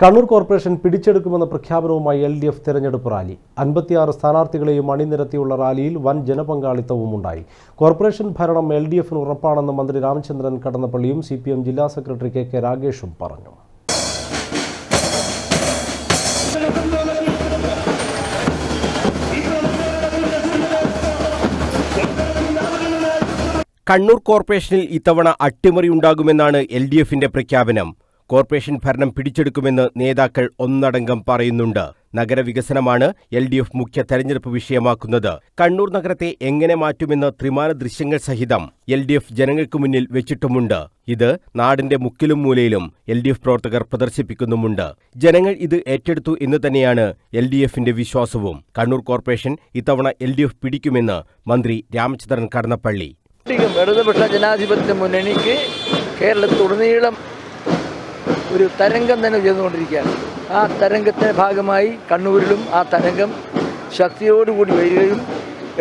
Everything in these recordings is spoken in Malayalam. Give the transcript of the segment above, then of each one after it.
കണ്ണൂർ കോർപ്പറേഷൻ പിടിച്ചെടുക്കുമെന്ന പ്രഖ്യാപനവുമായി എൽ ഡി എഫ് തെരഞ്ഞെടുപ്പ് റാലി. അൻപത്തിയാറ് സ്ഥാനാർത്ഥികളെയും അണിനിരത്തിയുള്ള റാലിയിൽ വൻ ജനപങ്കാളിത്തവും ഉണ്ടായി കോർപ്പറേഷൻ ഭരണം എൽ ഡി എഫിന് ഉറപ്പാണെന്ന് മന്ത്രി രാമചന്ദ്രൻ കടന്നപ്പള്ളിയും സി പി എം ജില്ലാ സെക്രട്ടറി കെ കെ രാഗേഷും പറഞ്ഞു. കണ്ണൂർ കോർപ്പറേഷനിൽ ഇത്തവണ അട്ടിമറിയുണ്ടാകുമെന്നാണ് എൽ ഡി എഫിന്റെ പ്രഖ്യാപനം. കോർപ്പറേഷൻ ഭരണം പിടിച്ചെടുക്കുമെന്ന് നേതാക്കൾ ഒന്നടങ്കം പറയുന്നുണ്ട്. നഗരവികസനമാണ് എൽ ഡി എഫ് മുഖ്യ തെരഞ്ഞെടുപ്പ് വിഷയമാക്കുന്നത്. കണ്ണൂർ നഗരത്തെ എങ്ങനെ മാറ്റുമെന്ന് ത്രിമാന ദൃശ്യങ്ങൾ സഹിതം എൽ ഡി എഫ് ജനങ്ങൾക്ക് മുന്നിൽ വെച്ചിട്ടുമുണ്ട്. ഇത് നാടിന്റെ മുക്കിലും മൂലയിലും എൽ ഡി എഫ് പ്രവർത്തകർ പ്രദർശിപ്പിക്കുന്നുമുണ്ട്. ജനങ്ങൾ ഇത് ഏറ്റെടുത്തു എന്ന് തന്നെയാണ് എൽ ഡി എഫിന്റെ വിശ്വാസവും. കണ്ണൂർ കോർപ്പറേഷൻ ഇത്തവണ എൽ ഡി എഫ് പിടിക്കുമെന്ന് മന്ത്രി രാമചന്ദ്രൻ കടന്നപ്പള്ളി. ഇടതുപക്ഷ ജനാധിപത്യ മുന്നണിക്ക് കേരളത്തിലുടനീളം ഒരു തരംഗം തന്നെ ഉയർന്നുകൊണ്ടിരിക്കുകയാണ്. ആ തരംഗത്തിന്റെ ഭാഗമായി കണ്ണൂരിലും ആ തരംഗം ശക്തിയോടുകൂടി വരികയും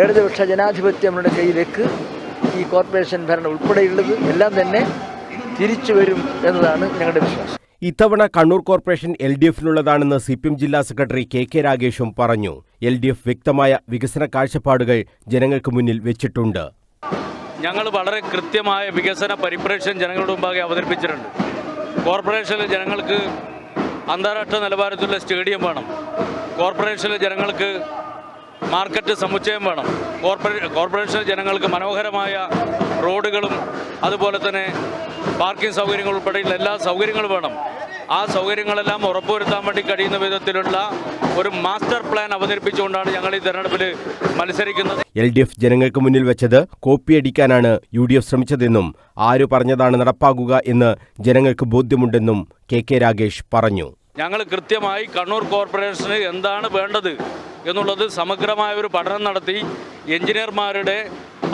ഇടതുപക്ഷ ജനാധിപത്യം നമ്മുടെ കയ്യിലേക്ക് ഈ കോർപ്പറേഷൻ ഭരണം ഉൾപ്പെടെയുള്ളത് എല്ലാം തന്നെ തിരിച്ചു വരും എന്നതാണ് ഞങ്ങളുടെ വിശ്വാസം. ഇത്തവണ കണ്ണൂർ കോർപ്പറേഷൻ എൽ ഡി എഫിനുള്ളതാണെന്ന് സി പി എം ജില്ലാ സെക്രട്ടറി കെ കെ രാഗേഷും പറഞ്ഞു. എൽ ഡി എഫ് വ്യക്തമായ വികസന കാഴ്ചപ്പാടുകൾ ജനങ്ങൾക്ക് മുന്നിൽ വെച്ചിട്ടുണ്ട്. ഞങ്ങൾ വളരെ കൃത്യമായ വികസന പരിപ്രേക്ഷ്യം ജനങ്ങളുടെ മുമ്പാകെ അവതരിപ്പിച്ചിട്ടുണ്ട്. കോർപ്പറേഷനിലെ ജനങ്ങൾക്ക് അന്താരാഷ്ട്ര നിലവാരത്തിലുള്ള സ്റ്റേഡിയം വേണം. കോർപ്പറേഷനിലെ ജനങ്ങൾക്ക് മാർക്കറ്റ് സമുച്ചയം വേണം. കോർപ്പറേ കോർപ്പറേഷൻ ജനങ്ങൾക്ക് മനോഹരമായ റോഡുകളും അതുപോലെ തന്നെ പാർക്കിംഗ് സൗകര്യങ്ങൾ ഉൾപ്പെടെയുള്ള എല്ലാ സൗകര്യങ്ങളും വേണം. ആ സൗകര്യങ്ങളെല്ലാം ഉറപ്പുവരുത്താൻ വേണ്ടി കഴിയുന്ന വിധത്തിലുള്ള ഒരു മാസ്റ്റർ പ്ലാൻ അവതരിപ്പിച്ചുകൊണ്ടാണ് ഞങ്ങൾ ഈ തെരഞ്ഞെടുപ്പിൽ മത്സരിക്കുന്നത്. എൽ ഡി എഫ് ജനങ്ങൾക്ക് മുന്നിൽ വെച്ചത് കോപ്പിയടിക്കാനാണ് യു ഡി എഫ് ശ്രമിച്ചതെന്നും ആര് പറഞ്ഞതാണ് നടപ്പാക്കുക എന്ന് ജനങ്ങൾക്ക് ബോധ്യമുണ്ടെന്നും കെ കെ രാഗേഷ് പറഞ്ഞു. ഞങ്ങൾ കൃത്യമായി കണ്ണൂർ കോർപ്പറേഷന് എന്താണ് വേണ്ടത് എന്നുള്ളത് സമഗ്രമായ ഒരു പഠനം നടത്തി എഞ്ചിനീയർമാരുടെ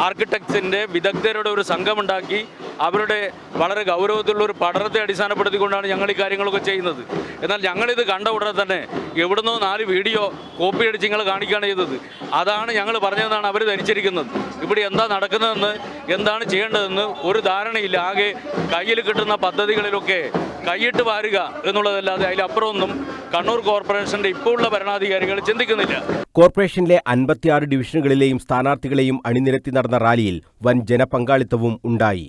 ആർക്കിടെക്ട്സിന്റെ വിദഗ്ധരുടെ ഒരു സംഘമുണ്ടാക്കി അവരുടെ വളരെ ഗൗരവത്തിലുള്ള ഒരു പഠനത്തെ അടിസ്ഥാനപ്പെടുത്തിക്കൊണ്ടാണ് ഞങ്ങൾ ഈ കാര്യങ്ങളൊക്കെ ചെയ്യുന്നത്. എന്നാൽ ഞങ്ങളിത് കണ്ട ഉടനെ തന്നെ എവിടുന്നോ നാല് വീഡിയോ കോപ്പി അടിച്ച് നിങ്ങൾ കാണിക്കുകയാണ് ചെയ്തത്. അതാണ് ഞങ്ങൾ പറഞ്ഞതെന്നാണ് അവർ ധരിച്ചിരിക്കുന്നത്. ഇവിടെ എന്താ നടക്കുന്നതെന്ന് എന്താണ് ചെയ്യേണ്ടതെന്ന് ഒരു ധാരണയില്ല. ആകെ കയ്യിൽ കിട്ടുന്ന പദ്ധതികളിലൊക്കെ കൈയിട്ട് വാരുക എന്നുള്ളതല്ലാതെ അതിലപ്പുറമൊന്നും കണ്ണൂർ കോർപ്പറേഷന്റെ ഇപ്പോൾ ഉള്ള ഭരണാധികാരികൾ ചിന്തിക്കുന്നില്ല. കോർപ്പറേഷനിലെ അൻപത്തിയാറ് ഡിവിഷനുകളിലെയും സ്ഥാനാർത്ഥികളെയും അണിനിരത്തി നടന്ന റാലിയിൽ വൻ ജനപങ്കാളിത്തവും ഉണ്ടായി.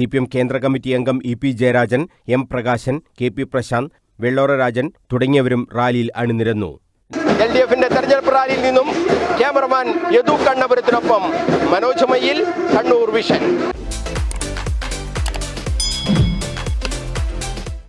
സി പി എം കേന്ദ്ര കമ്മിറ്റി അംഗം E P Jayarajan M Prakashan K P Prashanth Vellora Rajan തുടങ്ങിയവരും റാലിയിൽ അണിനിരന്നു. എൽ ഡി എഫിന്റെ തെരഞ്ഞെടുപ്പ് റാലിയിൽ നിന്നും ക്യാമറമാൻ യദു കണ്ണപുരത്തിനൊപ്പം മനോജ് മയ്യിൽ കണ്ണൂർ വിഷൻ.